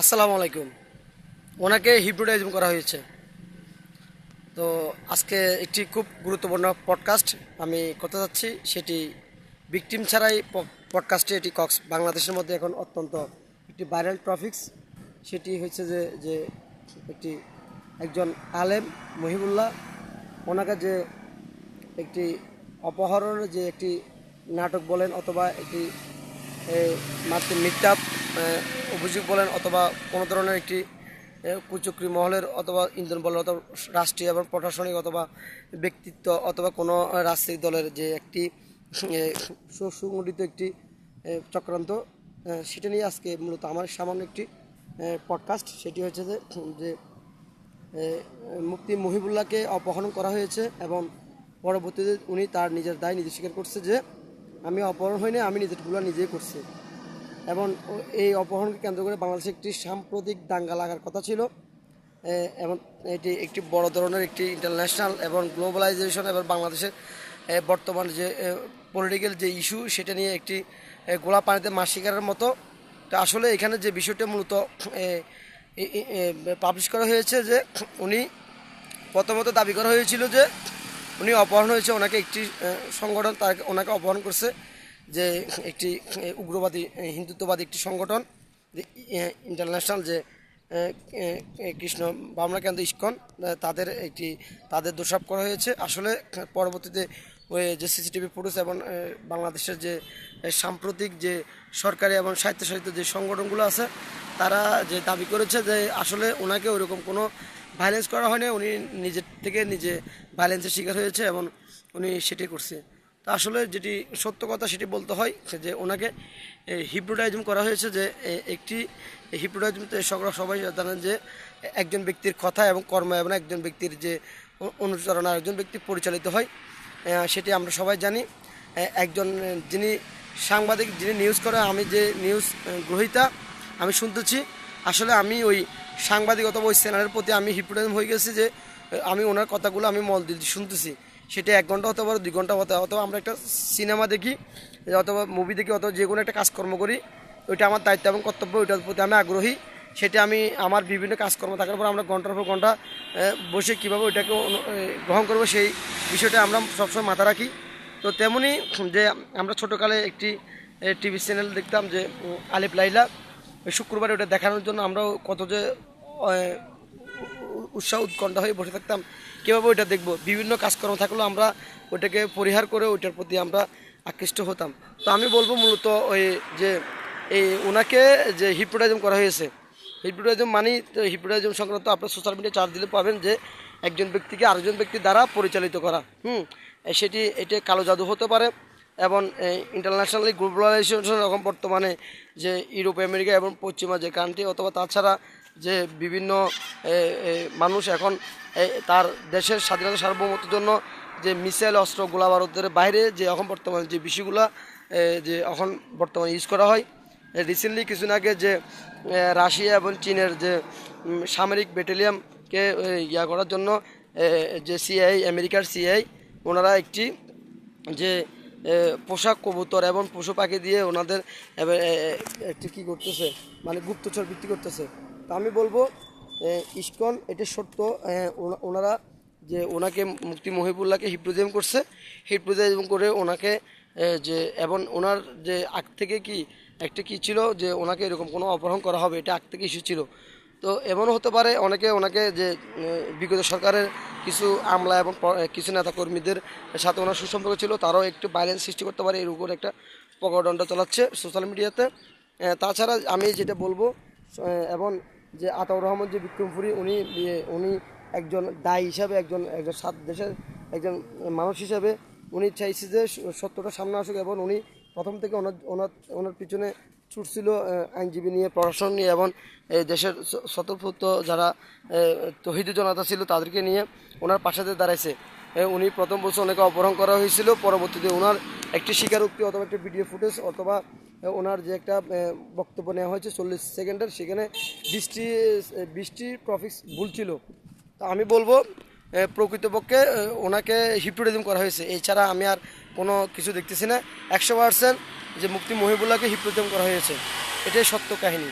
আসসালামু আলাইকুম। ওনাকে হিপ্রোটাইজম করা হয়েছে। তো আজকে একটি খুব গুরুত্বপূর্ণ পডকাস্ট আমি করতে যাচ্ছি। সেটি ভিকটিম ছাড়াই পডকাস্টে এটি কক্স বাংলাদেশের মধ্যে এখন অত্যন্ত একটি ভাইরাল টপিক্স সেটি হচ্ছে যে যে একটি একজন আলেম মহিবুল্লাহ, ওনাকে যে একটি অপহরণের যে একটি নাটক বলেন অথবা একটি মাত্র মিথ্যা অভিযোগ বলেন অথবা কোনো ধরনের একটি কুচক্রি মহলের অথবা ইন্ধন বলেন অথবা রাষ্ট্রীয় এবং প্রশাসনিক অথবা ব্যক্তিত্ব অথবা কোনো রাজনৈতিক দলের যে একটি এ, সু- সুগঠিত একটি চক্রান্ত সেটা নিয়ে আজকে মূলত আমার সামান্য একটি পডকাস্ট সেটি হচ্ছে যে মুফতি মহিবুল্লাহকে অপহরণ করা হয়েছে এবং পরবর্তীতে উনি তার নিজের দায় নিজে স্বীকার করছে যে আমি অপহরণ হইনি আমি নিজেরগুলো নিজেই করছি। এবং এই অপহরণকে কেন্দ্র করে বাংলাদেশে একটি সাম্প্রতিক দাঙ্গা লাগার কথা ছিল। এবং এটি একটি বড় ধরনের একটি ইন্টারন্যাশনাল এবং গ্লোবালাইজেশন এবং বাংলাদেশের বর্তমান যে পলিটিক্যাল যে ইস্যু সেটা নিয়ে একটি গোলা পানিতে মাছ শিকারের মতো। আসলে এখানে যে বিষয়টা মূলত পাবলিশ করা হয়েছে যে উনি প্রথমত দাবি করা হয়েছিল যে উনি অপহরণ হয়েছে, ওনাকে একটি সংগঠন তার, ওনাকে অপহরণ করছে। যে একটি উগ্রবাদী হিন্দুত্ববাদী একটি সংগঠন ইন্টারন্যাশনাল যে কৃষ্ণ বামনা কেন্দ্র ইস্কন তাদের একটি, তাদের দোষাপ করা হয়েছে। আসলে পরবর্তীতে ওই যে সিসিটিভি ফুটেজ এবং বাংলাদেশের যে সাম্প্রতিক যে সরকারি এবং স্বায়ত্তশাসিত যে সংগঠনগুলো আছে, তারা যে দাবি করেছে যে আসলে ওনাকে ওইরকম কোনো ভায়োলেন্স করা হয়নি। উনি নিজের থেকে নিজে ভায়োলেন্সের শিকার হয়েছে এবং উনি সেটি করছে। তো আসলে যেটি সত্য কথা সেটি বলতে হয় যে ওনাকে হিপ্রোটাইজম করা হয়েছে যে একটি হিপ্রোটাইজম সবাই জানেন যে, একজন ব্যক্তির কথা এবং কর্ম এবং একজন ব্যক্তির যে অনুচরণ একজন ব্যক্তি পরিচালিত হয় সেটি আমরা সবাই জানি। একজন যিনি সাংবাদিক, যিনি নিউজ করে, আমি যে নিউজ গ্রহীতা, আমি শুনতেছি। আসলে আমি ওই সাংবাদিকতা ওই চ্যানেলের প্রতি আমি হিপ্রোটাইজম হয়ে গেছি যে আমি ওনার কথাগুলো আমি মল দিয়ে শুনতেছি। সেটা এক ঘণ্টা হতে পারে, দুই ঘণ্টা হতে অথবা আমরা একটা সিনেমা দেখি, অথবা মুভি দেখি, অথবা যে কোনো একটা কাজকর্ম করি, ওইটা আমার দায়িত্ব এবং কর্তব্য, ওইটার প্রতি আমি আগ্রহী। সেটা আমি আমার বিভিন্ন কাজকর্ম থাকার পর আমরা ঘণ্টার পর ঘণ্টা বসে কীভাবে ওইটাকে গ্রহণ করব সেই বিষয়টা আমরা সবসময় মাথা রাখি। তো তেমনি যে আমরা ছোটোকালে একটি টিভি চ্যানেল দেখতাম যে আলিফ লাইলা শুক্রবারে ওটা দেখানোর জন্য আমরাও কত যে উৎসাহ উৎকণ্ঠা হয়ে বসে থাকতাম। কীভাবে ওইটা দেখব? বিভিন্ন কাজকর্ম থাকলেও আমরা ওইটাকে পরিহার করে ওইটার প্রতি আমরা আকৃষ্ট হতাম। তো আমি বলব মূলত ওই যে, এই ওনাকে যে হিপ্রোটাইজম করা হয়েছে হিপ্রোটাইজম মানে হিপ্রোটাইজম সংক্রান্ত আপনার সোশ্যাল মিডিয়া চার্জ দিলে পাবেন যে, একজন ব্যক্তিকে আরেকজন ব্যক্তি দ্বারা পরিচালিত করা। হুম সেটি, এটা কালো জাদু হতে পারে এবং ইন্টারন্যাশনালি গ্লোবালাইজেশন এখন বর্তমানে যে ইউরোপ, আমেরিকা এবং পশ্চিমা যে কান্ট্রি অথবা তাছাড়া যে বিভিন্ন মানুষ এখন তার দেশের স্বাধীনতা সার্বভৌমত্বের জন্য যে মিসাইল, অস্ত্র গোলা বারুদের বাইরে যে এখন বর্তমানে যে বিষয়গুলা যে এখন বর্তমানে ইউজ করা হয় রিসেন্টলি কিছুদিন আগে যে রাশিয়া এবং চীনের যে সামরিক ব্যাটালিয়ামকে ইয়া করার জন্য যে সিআই আমেরিকার সিআই ওনারা একটি যে পোশাক কবুতর এবং পশু পাখি দিয়ে ওনাদের একটি কী করতেছে? মানে গুপ্তচর বৃত্তি করতেছে। তো আমি বলব ইস্কন, এটা সত্য ওনারা যে ওনাকে মুক্তি মহিবুল্লাহকে হিপ্রোজাইম করছে হিপ্রোজাইম করে ওনাকে যে, এবং ওনার যে আগ থেকে কি, একটা কি ছিল যে ওনাকে এরকম কোনো অপহরণ করা হবে, এটা আগ থেকে ইস্যু ছিল। তো এমনও হতে পারে অনেকে ওনাকে যে বিগত সরকারের কিছু আমলা এবং কিছু নেতাকর্মীদের সাথে ওনার সুসম্পর্ক ছিল, তারাও একটু বাইলেন্স সৃষ্টি করতে পারে এর উপর একটা প্রকটণ্ড চালাচ্ছে সোশ্যাল মিডিয়াতে তাছাড়া আমি যেটা বলব এবং যে আতাউর রহমান, যে বিক্রমপুরী উনি উনি একজন দায়ী হিসাবে, একজন একজন সাত দেশের একজন মানুষ হিসাবে, উনি চাইছে যে সত্যটা সামনে আসুক এবং উনি প্রথম থেকে ওনার ওনার ওনার পিছনে ছুটছিল আইনজীবী নিয়ে প্রশাসন নিয়ে এবং দেশের স- স্বতঃস্ফূর্ত যারা তহিদ জনতা ছিল তাদেরকে নিয়ে ওনার পাশে দিয়ে দাঁড়াইছে উনি প্রথম বছর অনেকে অপহরণ করা হয়েছিল, পরবর্তীতে ওনার একটি স্বীকারোক্তি অথবা একটি ভিডিও ফুটেজ অথবা ওনার যে একটা বক্তব্য নেওয়া হয়েছে চল্লিশ সেকেন্ডের, সেখানে বৃষ্টি বৃষ্টি, ট্রফিক্স ভুল ছিল। তা আমি বলব প্রকৃতপক্ষে ওনাকে হিপ্রোটিজম করা হয়েছে। এছাড়া আমি আর কোনো কিছু দেখতেছি না। একশো পার্সেন্ট যে মুক্তি মহিবুল্লাহকে হিপ্রোটিজম করা হয়েছে। এটাই সত্য কাহিনী।